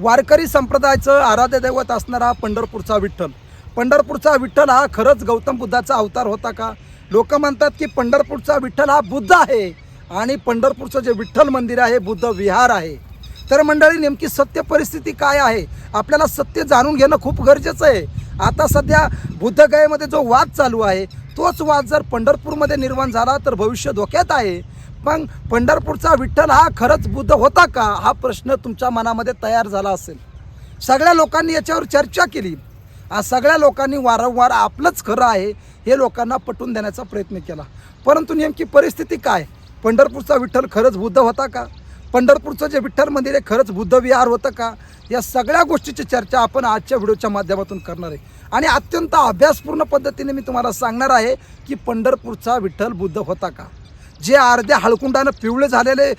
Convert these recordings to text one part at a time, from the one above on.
वारकरी संप्रदायाचं आराध्य दैवत असणारा पंढरपूरचा विठ्ठल. पंढरपूरचा विठ्ठल हा खरंच गौतम बुद्धाचा अवतार होता का? लोक म्हणतात की पंढरपूरचा विठ्ठल हा बुद्ध आहे आणि पंढरपूरचं जे विठ्ठल मंदिर आहे बुद्ध विहार आहे. तर मंडळी नेमकी सत्य परिस्थिती काय आहे? आपल्याला सत्य जाणून घेणं खूप गरजेचं आहे. आता सध्या बुद्धगयेमध्ये जो वाद चालू आहे तोच वाद जर पंढरपूरमध्ये निर्माण झाला तर भविष्य धोक्यात आहे. पण पंढरपूरचा विठ्ठल हा खरंच बुद्ध होता का? हा प्रश्न तुमच्या मनामध्ये तयार झाला असेल. सगळ्या लोकांनी याच्यावर चर्चा केली. सगळ्या लोकांनी वारंवार आपलंच खरं आहे हे लोकांना पटवून देण्याचा प्रयत्न केला. परंतु नेमकी परिस्थिती काय? पंढरपूरचा विठ्ठल खरंच बुद्ध होता का? पंढरपूरचं जे विठ्ठल मंदिर आहे खरंच बुद्ध विहार होतं का? या सगळ्या गोष्टीची चर्चा आपण आजच्या व्हिडिओच्या माध्यमातून करणार आहे. आणि अत्यंत अभ्यासपूर्ण पद्धतीने मी तुम्हाला सांगणार आहे की पंढरपूरचा विठ्ठल बुद्ध होता का? जे अर्ध्या हळकुंडानं पिवळे झालेले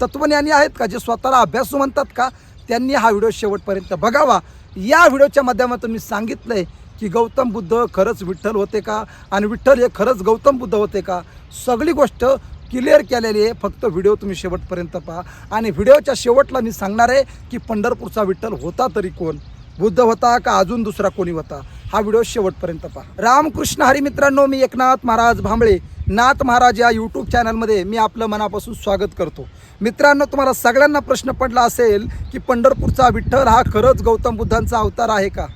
तत्वज्ञानी आहेत का जे स्वतःला अभ्यासू म्हणतात का त्यांनी हा व्हिडिओ शेवटपर्यंत बघावा. या व्हिडिओच्या माध्यमातून मी सांगितलं आहे की गौतम बुद्ध खरंच विठ्ठल होते का आणि विठ्ठल हे खरंच गौतम बुद्ध होते का? सगळी गोष्ट क्लिअर केलेली आहे. फक्त व्हिडिओ तुम्ही शेवटपर्यंत पहा. आणि व्हिडिओच्या शेवटला मी सांगणार आहे की पंढरपूरचा विठ्ठल होता तरी कोण? बुद्ध होता का अजून दुसरा कोणी होता? हा व्हिडिओ शेवटपर्यंत पहा. रामकृष्ण हरी मित्रांनो मी एकनाथ महाराज भांबळे नाथ महाराज या यूट्यूब चॅनलमध्ये मी आपलं मनापासून स्वागत करतो. मित्रांनो तुम्हाला सगळ्यांना प्रश्न पडला असेल की पंढरपूरचा विठ्ठल हा खरंच गौतम बुद्धांचा अवतार आहे का?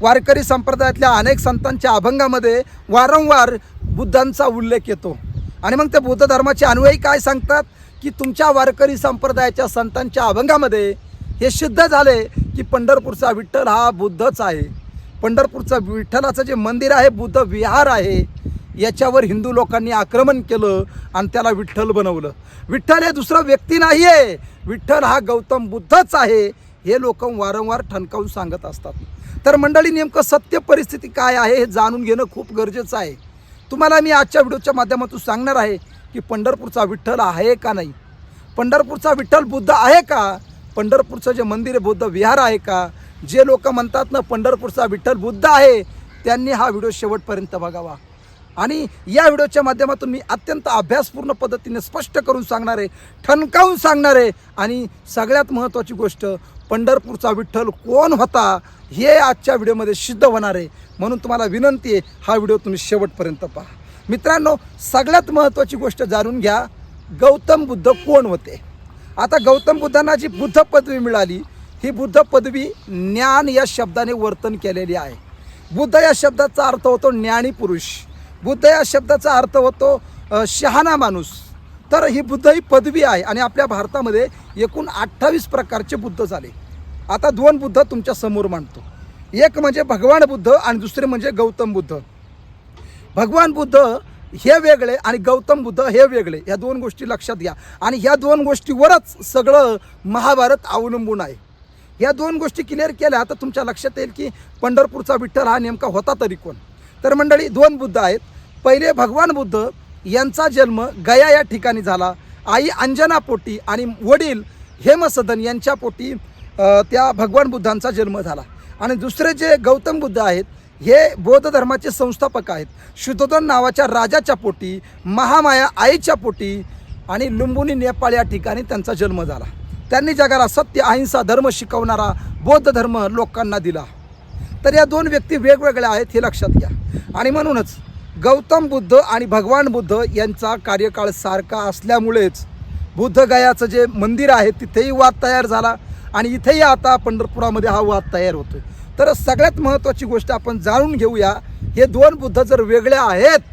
वारकरी संप्रदायातल्या अनेक संतांच्या अभंगामध्ये वारंवार बुद्धांचा उल्लेख येतो. आणि मग त्या बुद्ध धर्माचे अनुयायी काय सांगतात? की तुमच्या वारकरी संप्रदायाच्या संतांच्या अभंगामध्ये हे सिद्ध झाले की पंढरपूरचा विठ्ठल हा बुद्धच आहे. पंढरपूरचं विठ्ठलाचं जे मंदिर आहे बुद्ध विहार आहे याच्यावर हिंदू लोकांनी आक्रमण केलं आणि त्याला विठ्ठल बनवलं. विठ्ठल हे दुसरं व्यक्ती नाही आहे विठ्ठल हा गौतम बुद्धच आहे हे लोक वारंवार ठणकावून सांगत असतात. तर मंडळी नेमकं सत्य परिस्थिती काय आहे हे जाणून घेणं खूप गरजेचं आहे. तुम्हाला मी आजच्या व्हिडिओच्या माध्यमातून सांगणार आहे की पंढरपूरचा विठ्ठल आहे का नाही? पंढरपूरचा विठ्ठल बुद्ध आहे का? पंढरपूरचं जे मंदिर आहे बुद्ध विहार आहे का? जे लोक म्हणतात ना पंढरपूरचा विठ्ठल बुद्ध आहे त्यांनी हा व्हिडिओ शेवटपर्यंत बघावा. आणि या व्हिडिओच्या माध्यमातून मी अत्यंत अभ्यासपूर्ण पद्धतीने स्पष्ट करून सांगणार आहे ठणकावून सांगणार आहे. आणि सगळ्यात महत्त्वाची गोष्ट पंढरपूरचा विठ्ठल कोण होता हे आजच्या व्हिडिओमध्ये सिद्ध होणार आहे. म्हणून तुम्हाला विनंती आहे हा व्हिडिओ तुम्ही शेवटपर्यंत पहा. मित्रांनो सगळ्यात महत्त्वाची गोष्ट जाणून घ्या गौतम बुद्ध कोण होते? आता गौतम बुद्धांना जी बुद्ध पदवी मिळाली ही बुद्ध पदवी ज्ञान या शब्दाने वर्तन केलेली आहे. बुद्ध या शब्दाचा अर्थ होतो ज्ञानी पुरुष. बुद्ध या शब्दाचा अर्थ होतो शहाणा माणूस. तर ही बुद्ध ही पदवी आहे आणि आपल्या भारतामध्ये एकूण अठ्ठावीस प्रकारचे बुद्ध झाले. आता दोन बुद्ध तुमच्यासमोर मांडतो. एक म्हणजे भगवान बुद्ध आणि दुसरे म्हणजे गौतम बुद्ध. भगवान बुद्ध हे वेगळे आणि गौतम बुद्ध हे वेगळे. ह्या दोन गोष्टी लक्षात घ्या. आणि ह्या दोन गोष्टीवरच सगळं महाभारत अवलंबून आहे. या दोन गोष्टी क्लिअर केल्या तर तुमच्या लक्षात येईल की पंढरपूरचा विठ्ठल हा नेमका होता तरी कोण? तर मंडळी दोन बुद्ध आहेत. पहिले भगवान बुद्ध यांचा जन्म गया या ठिकाणी झाला. आई अंजना पोटी आणि वडील हेमसदन यांच्या पोटी त्या भगवान बुद्धांचा जन्म झाला. आणि दुसरे जे गौतम बुद्ध आहेत हे बौद्ध धर्माचे संस्थापक आहेत. शुद्धोधन नावाच्या राजाच्या पोटी महामाया आईच्या पोटी आणि लुंबुनी नेपाळ या ठिकाणी त्यांचा जन्म झाला. त्यांनी जगाला सत्य अहिंसा धर्म शिकवणारा बौद्ध धर्म लोकांना दिला. तर या दोन व्यक्ती वेगवेगळ्या आहेत हे लक्षात घ्या. आणि म्हणूनच गौतम बुद्ध आणि भगवान बुद्ध यांचा कार्यकाळ सारखा असल्यामुळेच बुद्धगयाचं जे मंदिर आहे तिथेही वाद तयार झाला आणि इथेही आता पंढरपुरामध्ये हा वाद तयार होतो तर सगळ्यात महत्त्वाची गोष्ट आपण जाणून घेऊया हे दोन बुद्ध जर वेगळे आहेत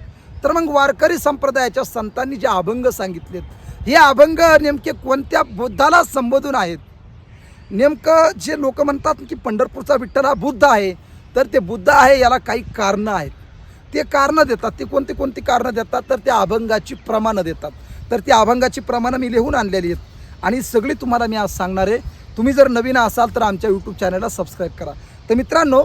तर मग वारकरी संप्रदायाच्या संतांनी जे अभंग सांगितलेत हे अभंग नेमके कोणत्या बुद्धाला संबोधून आहेत? नेमकं जे लोक म्हणतात की पंढरपूरचा विठ्ठल हा बुद्ध आहे तर ते बुद्ध आहे याला काही कारणं आहेत. ते कारणं देतात ते कोणती कोणती कारणं देतात तर त्या अभंगाची प्रमाणं देतात. तर त्या अभंगाची प्रमाणं मी लिहून आणलेली आहेत. आणि सगळी तुम्हाला मी आज सांगणार आहे. तुम्ही जर नवीन असाल तर आमच्या यूट्यूब चॅनलला सबस्क्राईब करा. तर मित्रांनो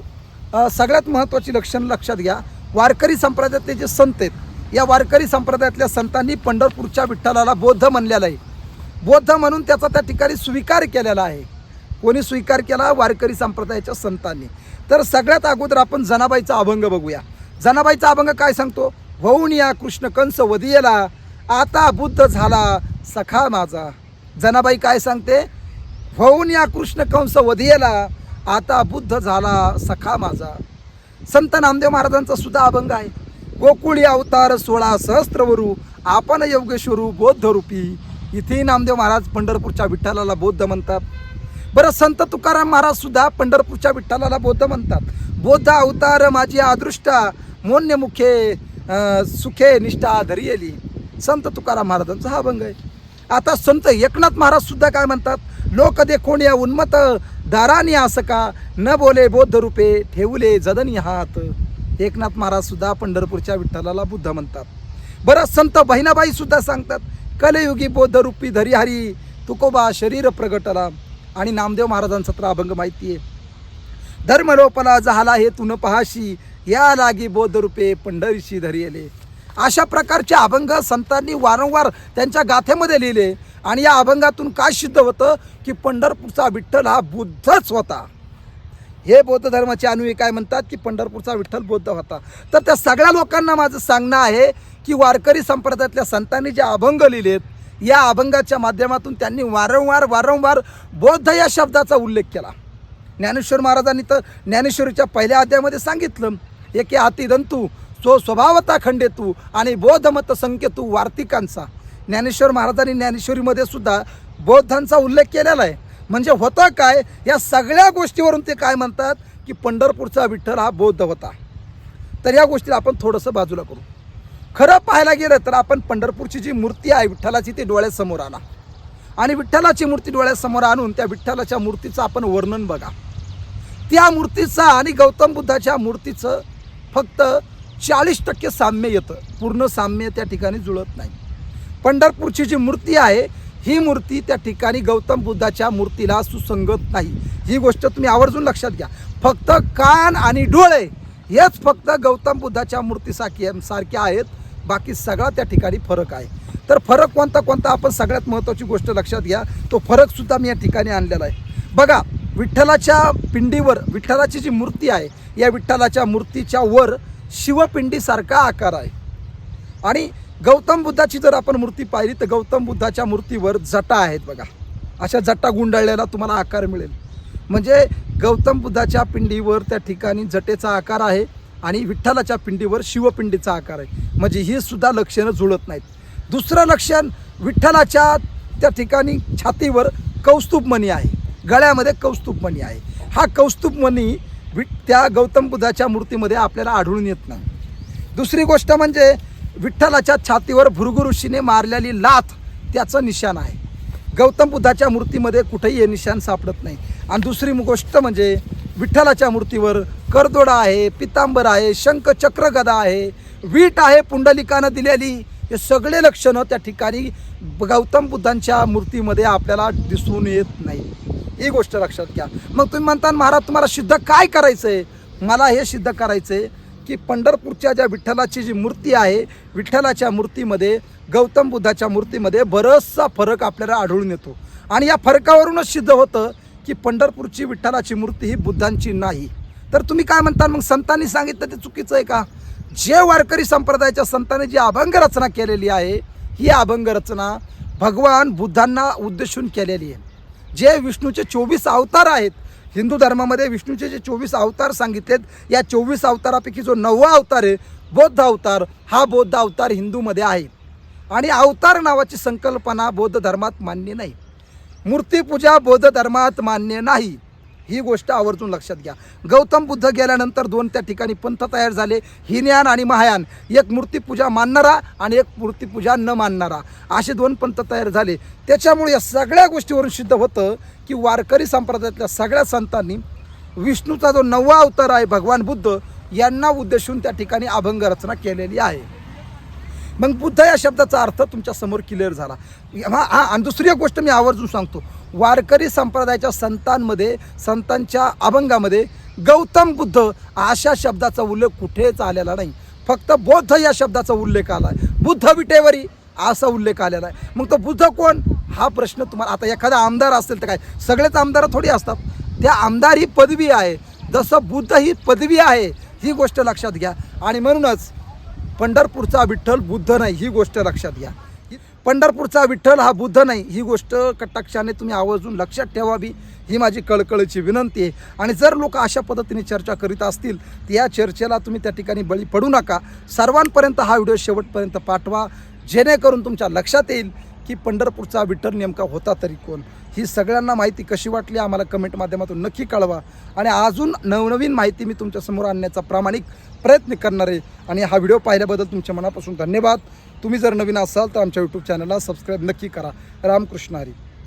सगळ्यात महत्त्वाची लक्षणं लक्षात घ्या. वारकरी संप्रदायातले जे संत आहेत या वारकरी संप्रदायातल्या संतांनी पंढरपूरच्या विठ्ठलाला बौद्ध म्हणलेला आहे. बौद्ध म्हणून त्याचा त्या ठिकाणी स्वीकार केलेला आहे. कोणी स्वीकार केला? वारकरी संप्रदायाच्या संतांनी. तर सगळ्यात अगोदर आपण जनाबाईचा अभंग बघूया. जनाबाईचा अभंग काय सांगतो? होऊन या कृष्ण कंस वदियेला आता बुद्ध झाला सखा माझा. जनाबाई काय सांगते? होऊन या कृष्ण कंस वधियेला आता बुद्ध झाला सखा माझा. संत नामदेव महाराजांचा सुद्धा अभंग आहे. गोकुळी अवतार सोळा सहस्त्रवरू आपण योगेश्वरू बौद्ध रूपी इथेही नामदेव महाराज पंढरपूरच्या विठ्ठलाला बौद्ध म्हणतात. बरं संत तुकाराम महाराज सुद्धा पंढरपूरच्या विठ्ठलाला बौद्ध म्हणतात. बौद्ध अवतार माझी अदृष्टा मोन्य मुखे सुखे निष्ठा धरियली. संत तुकाराम महाराजांचा हा अभंग आहे. आता संत एकनाथ महाराज सुद्धा काय म्हणतात? लोक देखोण या उन्मत दारानी असं का न बोले बौद्ध रूपे ठेवले जदनी हात. एकनाथ महाराज सुद्धा पंढरपूरच्या विठ्ठलाला बुद्ध म्हणतात. बरं संत बहिणाबाई सुद्धा सांगतात कलयुगी बौद्ध रूपी धरिहरी तुकोबा शरीर प्रगटला. आणि नामदेव महाराजांचा तर अभंग माहिती आहे. धर्मलोपला झाला हे तुन पहाशी या लागी बौद्ध रूपे पंढरीशी धरियले. अशा प्रकारचे अभंग संतांनी वारंवार त्यांच्या गाथेमध्ये लिहिले आणि या अभंगातून काय सिद्ध होतं की पंढरपूरचा विठ्ठल हा बुद्धच होता. हे बौद्ध धर्माचे अनुयायी काय म्हणतात की पंढरपूरचा विठ्ठल बौद्ध होता. तर त्या सगळ्या लोकांना माझं सांगणं आहे की वारकरी संप्रदायातल्या संतांनी जे अभंग लिहिलेत या अभंगाच्या माध्यमातून त्यांनी वारंवार वारंवार बौद्ध या शब्दाचा उल्लेख केला. ज्ञानेश्वर महाराजांनी तर ज्ञानेश्वरीच्या पहिल्या अध्यायामध्ये सांगितलं एके हाती दंतू सो स्वभावता खंडेतू आणि बौद्धमत संकेतू वार्तिकांचा. ज्ञानेश्वर महाराजांनी ज्ञानेश्वरीमध्ये सुद्धा बौद्धांचा उल्लेख केलेला आहे. म्हणजे होतं काय? या सगळ्या गोष्टीवरून ते काय म्हणतात की पंढरपूरचा विठ्ठल हा बौद्ध होता. तर या गोष्टीला आपण थोडंसं बाजूला करू. खरं पाहायला गेलं तर आपण पंढरपूरची जी मूर्ती आहे विठ्ठलाची ती डोळ्यासमोर आणा. आणि विठ्ठलाची मूर्ती डोळ्यासमोर आणून त्या विठ्ठलाच्या मूर्तीचं आपण वर्णन बघा. त्या मूर्तीचं आणि गौतम बुद्धाच्या मूर्तीचं फक्त चाळीस टक्के साम्य येतं. पूर्ण साम्य त्या ठिकाणी जुळत नाही. पंढरपूरची जी मूर्ती आहे ही मूर्ती त्या ठिकाणी गौतम बुद्धाच्या मूर्तीला सुसंगत नाही. ही गोष्ट तुम्ही आवर्जून लक्षात घ्या. फक्त कान आणि डोळे हेच फक्त गौतम बुद्धाच्या मूर्तीसारखी सारखे आहेत. बाकी सगळा त्या ठिकाणी फरक आहे. तर फरक कोणता कोणता? आपण सगळ्यात महत्त्वाची गोष्ट लक्षात घ्या. तो फरकसुद्धा मी या ठिकाणी आणलेला आहे. बघा विठ्ठलाच्या पिंडीवर विठ्ठलाची जी मूर्ती आहे या विठ्ठलाच्या मूर्तीच्या वर शिवपिंडीसारखा आकार आहे. आणि गौतम बुद्धाची जर आपण मूर्ती पाहिली तर गौतम बुद्धाच्या मूर्तीवर जटा आहेत बघा. अशा जटा गुंडाळलेला तुम्हाला आकार मिळेल. म्हणजे गौतम बुद्धाच्या पिंडीवर त्या ठिकाणी जटेचा आकार आहे आणि विठ्ठलाच्या पिंडीवर शिवपिंडीचा आकार आहे. म्हणजे ही सुद्धा लक्षणं जुळत नाहीत. दुसरं लक्षण विठ्ठलाच्या त्या ठिकाणी छातीवर कौस्तुभमणी आहे. गळ्यामध्ये कौस्तुभमणी आहे. हा कौस्तुभमणी वि त्या गौतम बुद्धाच्या मूर्तीमध्ये आपल्याला आढळून येत नाही. दुसरी गोष्ट म्हणजे विठ्ठलाच्या छातीवर भृगु ऋषीने मारलेली लाथ त्याचं निशाण आहे. गौतम बुद्धाच्या मूर्तीमध्ये कुठेही हे निशाण सापडत नाही. आणि दुसरी गोष्ट म्हणजे विठ्ठलाच्या मूर्तीवर करदोडा आहे पितांबर आहे शंख चक्र गदा आहे वीट आहे पुंडलिकानं दिलेली. हे सगळे लक्षणं त्या ठिकाणी गौतम बुद्धांच्या मूर्तीमध्ये आपल्याला दिसून येत नाही. ही गोष्ट लक्षात घ्या. मग तुम्ही म्हणता महाराज तुम्हाला सिद्ध काय करायचं आहे मला हे सिद्ध करायचं आहे की पंढरपूरच्या ज्या विठ्ठलाची जी मूर्ती आहे विठ्ठलाच्या मूर्तीमध्ये गौतम बुद्धाच्या मूर्तीमध्ये बरचसा फरक आपल्याला आढळून येतो. आणि या फरकावरूनच सिद्ध होतं की पंढरपूरची विठ्ठलाची मूर्ती ही बुद्धांची नाही. तर तुम्ही काय म्हणता? मग संतांनी सांगितलं ते चुकीचं आहे का? जे वारकरी संप्रदायाच्या संतांनी जी अभंग रचना केलेली आहे ही अभंग रचना भगवान बुद्धांना उद्देशून केलेली आहे. जे विष्णूचे चोवीस अवतार आहेत हिंदू धर्मामध्ये विष्णूचे जे चोवीस अवतार सांगितलेत या चोवीस अवतारापैकी जो नववा अवतार आहे बौद्ध अवतार हा बौद्ध अवतार हिंदूमध्ये आहे. आणि अवतार नावाची संकल्पना बौद्ध धर्मात मान्य नाही. मूर्तीपूजा बौद्ध धर्मात मान्य नाही. ही गोष्ट आवर्जून लक्षात घ्या. गौतम बुद्ध गेल्यानंतर दोन त्या ठिकाणी पंथ तयार झाले. हिनयान आणि महायान. एक मूर्तीपूजा मानणारा आणि एक मूर्तीपूजा न मानणारा. असे दोन पंथ तयार झाले. त्याच्यामुळे या सगळ्या गोष्टीवरून सिद्ध होतं की वारकरी संप्रदायातल्या सगळ्या संतांनी विष्णूचा जो नववा अवतार आहे भगवान बुद्ध यांना उद्देशून त्या ठिकाणी अभंग रचना केलेली आहे. मग बुद्ध या शब्दाचा अर्थ तुमच्यासमोर क्लिअर झाला. हा हा आणि दुसरी एक गोष्ट मी आवर्जून सांगतो. वारकरी संप्रदायाच्या संतांमध्ये संतांच्या अभंगामध्ये गौतम बुद्ध अशा शब्दाचा उल्लेख कुठेच आलेला नाही. फक्त बौद्ध या शब्दाचा उल्लेख आला आहे. बुद्ध विटेवरी असा उल्लेख आलेला आहे. मग तो बुद्ध कोण? हा प्रश्न तुम्हाला आता एखादा आमदार असेल तर काय? सगळेच आमदार थोडी असतात. त्या आमदार ही पदवी आहे. जसं बुद्ध ही पदवी आहे ही गोष्ट लक्षात घ्या. आणि म्हणूनच पंढरपूरचा विठ्ठल बुद्ध नाही ही गोष्ट लक्षात घ्या. पंढरपूरचा विठ्ठल हा बुद्ध नाही. ही गोष्ट कटाक्षाने तुम्ही आवर्जून लक्षात ठेवावी ही माझी कळकळीची विनंती आहे. आणि जर लोक अशा पद्धतीने चर्चा करीत असतील तर या चर्चेला तुम्ही त्या ठिकाणी बळी पडू नका. सर्वांपर्यंत हा व्हिडिओ शेवटपर्यंत पाठवा. जेणेकरून तुमच्या लक्षात येईल की पंढरपूरचा विठ्ठल नेमका होता तरी कोण. ही सगळ्यांना माहिती कशी वाटली आम्हाला कमेंट माध्यमातून नक्की कळवा. आणि अजून नवनवीन माहिती मी तुमच्यासमोर आणण्याचा प्रामाणिक प्रयत्न करणार आहे. आणि हा व्हिडिओ पाहिल्याबद्दल तुमच्या मनापासून धन्यवाद. तुम्ही जर नवीन असाल तर आमच्या यूट्यूब चॅनलला सबस्क्राईब नक्की करा. रामकृष्ण हरी.